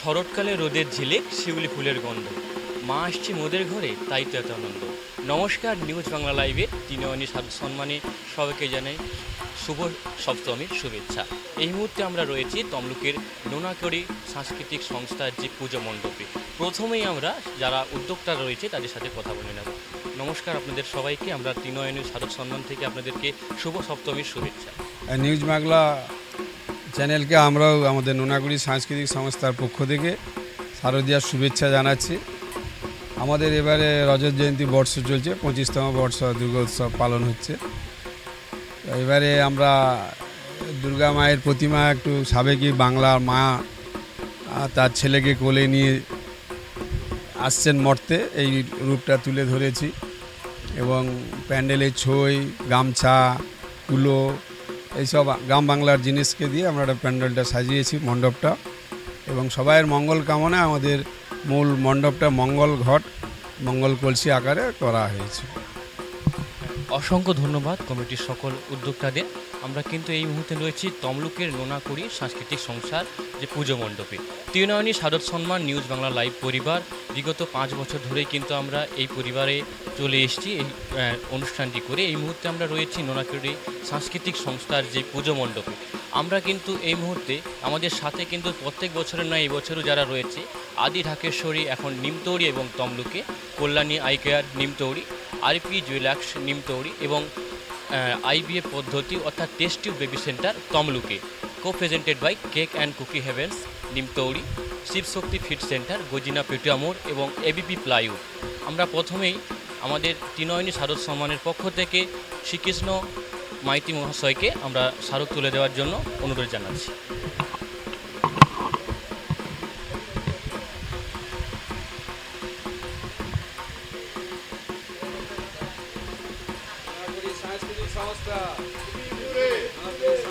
শরৎকালে রোদের ঝিলিক শিউলি ফুলের গন্ধ। মা আসছে মোদের ঘরে, তাই তো এত আনন্দ। নমস্কার নিউজ বাংলা লাইভে তিনয়নী সম্মানে সবাইকে জানাই শুভ সপ্তমীর শুভেচ্ছা। এই মুহূর্তে আমরা রয়েছি তমলুকের নোনাকড়ি সাংস্কৃতিক সংস্থার যে পুজো মণ্ডপে। প্রথমেই আমরা যারা উদ্যোক্তা রয়েছে তাদের সাথে কথা বলে নেব। নমস্কার আপনাদের সবাইকে, আমরা তিনয়নী সাধক সম্মান থেকে আপনাদেরকে শুভ সপ্তমীর শুভেচ্ছা। নিউজ বাংলা চ্যানেলকে আমরাও আমাদের নোনাগুড়ি সাংস্কৃতিক সংস্থার পক্ষ থেকে শারদীয়ার শুভেচ্ছা জানাচ্ছি। আমাদের এবারে রজত জয়ন্তী বর্ষ চলছে, পঁচিশতম বর্ষ দুর্গা উৎসব পালন হচ্ছে। এবারে আমরা দুর্গা মায়ের প্রতিমা একটু সাবেকি বাংলার মা তার ছেলেকে কোলে নিয়ে আসছেন মর্তে, এই রূপটা তুলে ধরেছি। এবং প্যান্ডেলের ছই, গামছা, কুলো এইসব গ্রাম বাংলার জিনিসকে দিয়ে আমরা একটা প্যান্ডেলটা সাজিয়েছি, মণ্ডপটা। এবং সবাইয়ের মঙ্গল কামনা আমাদের মূল মণ্ডপটা মঙ্গল ঘট, মঙ্গল কলসি আকারে করা হয়েছে। অসংখ্য ধন্যবাদ কমিটির সকল উদ্যোক্তাদের। আমরা কিন্তু এই মুহূর্তে রয়েছি তমলুকের নোনাকুড়ি সাংস্কৃতিক সংসার যে পুজো মণ্ডপে। তিনয়নী সাদর সম্মান নিউজ বাংলা লাইভ পরিবার, বিগত পাঁচ বছর ধরেই কিন্তু আমরা এই পরিবারে চলে এসেছি, এই অনুষ্ঠানটি করে। এই মুহূর্তে আমরা রয়েছি নোনাকুড়ি সাংস্কৃতিক সংস্থার যে পুজো মণ্ডপে। আমরা কিন্তু এই মুহূর্তে আমাদের সাথে কিন্তু প্রত্যেক বছরের নয়, এই বছরও যারা রয়েছে, আদি ঢাকেশ্বরী এখন নিমতৌড়ি এবং তমলুকে, Kalyani eyecare Nimtouri, RP jewellers Nimtouri এবং আইবিএফ পদ্ধতি অর্থাৎ test tube baby centre তমলুকে। Co presented by cake and cookie heavens Nimtouri, Shivshakti fit centre Gajina Petiyamor এবং এবিপি প্লাইউড আমরা প্রথমেই আমাদের তিনয়নী শারদ সম্মানের পক্ষ থেকে শ্রীকৃষ্ণ মাইতি মহাশয়কে আমরা স্মারক তুলে দেওয়ার জন্য অনুরোধ জানাচ্ছি। সাংস্কৃতিক সংস্থা সাংস্কৃতিক সংস্থা